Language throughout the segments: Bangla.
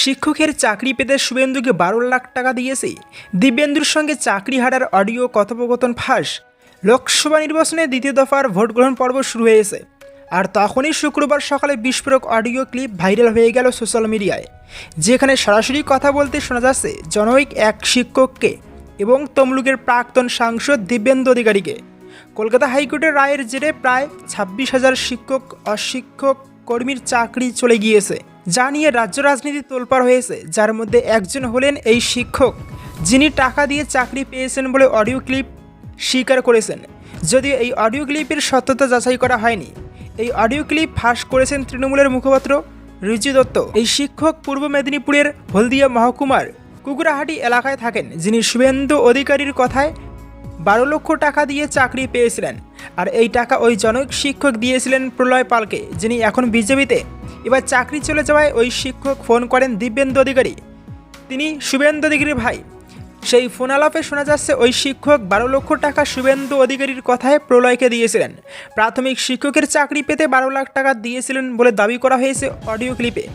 শিক্ষকের চাকরি পেতে শুভেন্দুকে বারো লাখ টাকা দিয়েছে। দিব্যেন্দুর সঙ্গে চাকরি হারার অডিও কথোপকথন ফাঁস। লোকসভা নির্বাচনে দ্বিতীয় দফার ভোট গ্রহণ পর্ব শুরু হয়েছে। আর তখনই শুক্রবার সকালে বিস্ফোরক অডিও ক্লিপ ভাইরাল হয়ে গেল সোশ্যাল মিডিয়ায়। যেখানে সরাসরি কথা বলতে শোনা যাচ্ছে জনৈক এক শিক্ষককে এবং তমলুকের প্রাক্তন সাংসদ দিব্যেন্দু অধিকারীকে। কলকাতা হাইকোর্টের রায়ের জেরে প্রায় ছাব্বিশ হাজার শিক্ষক, অশিক্ষক কর্মীর চাকরি চলে গিয়েছে। যা নিয়ে রাজ্য রাজনীতি তোলপাড় হয়েছে, যার মধ্যে একজন হলেন এই শিক্ষক, যিনি টাকা দিয়ে চাকরি পেয়েছেন বলে অডিও ক্লিপ স্বীকার করেছেন। যদিও এই অডিও ক্লিপের সত্যতা যাচাই করা হয়নি। এই অডিও ক্লিপ ফাঁস করেছেন তৃণমূলের মুখপাত্র রিজু দত্ত। এই শিক্ষক পূর্ব মেদিনীপুরের হলদিয়া মহকুমার কুকুরাহাটি এলাকায় থাকেন, যিনি শুভেন্দু অধিকারীর কথায় বারো লক্ষ টাকা দিয়ে চাকরি পেয়েছিলেন। আর এই টাকা ওই জনক শিক্ষক দিয়েছিলেন প্রলয় পালকে, যিনি এখন বিজেপিতে। এবার চাকরি চলে যাওয়ায় ওই শিক্ষক ফোন করেন দিব্যেন্দু অধিকারী। তিনি শুভেন্দু অধিকারীর ভাই। সেই ফোন আলাপে শোনা যাচ্ছে ওই শিক্ষক বারো লক্ষ টাকা শুভেন্দু অধিকারীর কথায় প্রলয়কে দিয়েছিলেন। প্রাথমিক শিক্ষকের চাকরি পেতে বারো লাখ টাকা দিয়েছিলেন বলে দাবি করা হয়েছে অডিও ক্লিপে।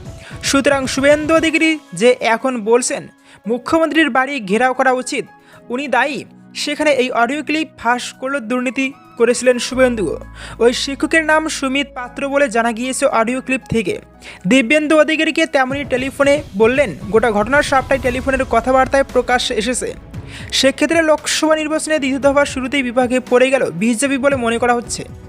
সুতরাং শুভেন্দু অধিকারী যে এখন বলছেন, মুখ্যমন্ত্রীর বাড়ি ঘেরাও করা উচিত। উনি দায়ী। সেখানে এই অডিও ক্লিপ ফাঁস করল দুর্নীতি করেছিলেন শুভেন্দুও ওই শিক্ষকের নাম সুমিত পাত্র বলে জানা গিয়েছে অডিও ক্লিপ থেকে। দিব্যেন্দু অধিকারীকে তেমনই টেলিফোনে বললেন, গোটা ঘটনার সাপটাই টেলিফোনের কথাবার্তায় প্রকাশ এসেছে। সেক্ষেত্রে লোকসভা নির্বাচনে দ্বিতীয় দফার শুরুতেই বিভাগে পড়ে গেল বিজেপি বলে মনে করা হচ্ছে।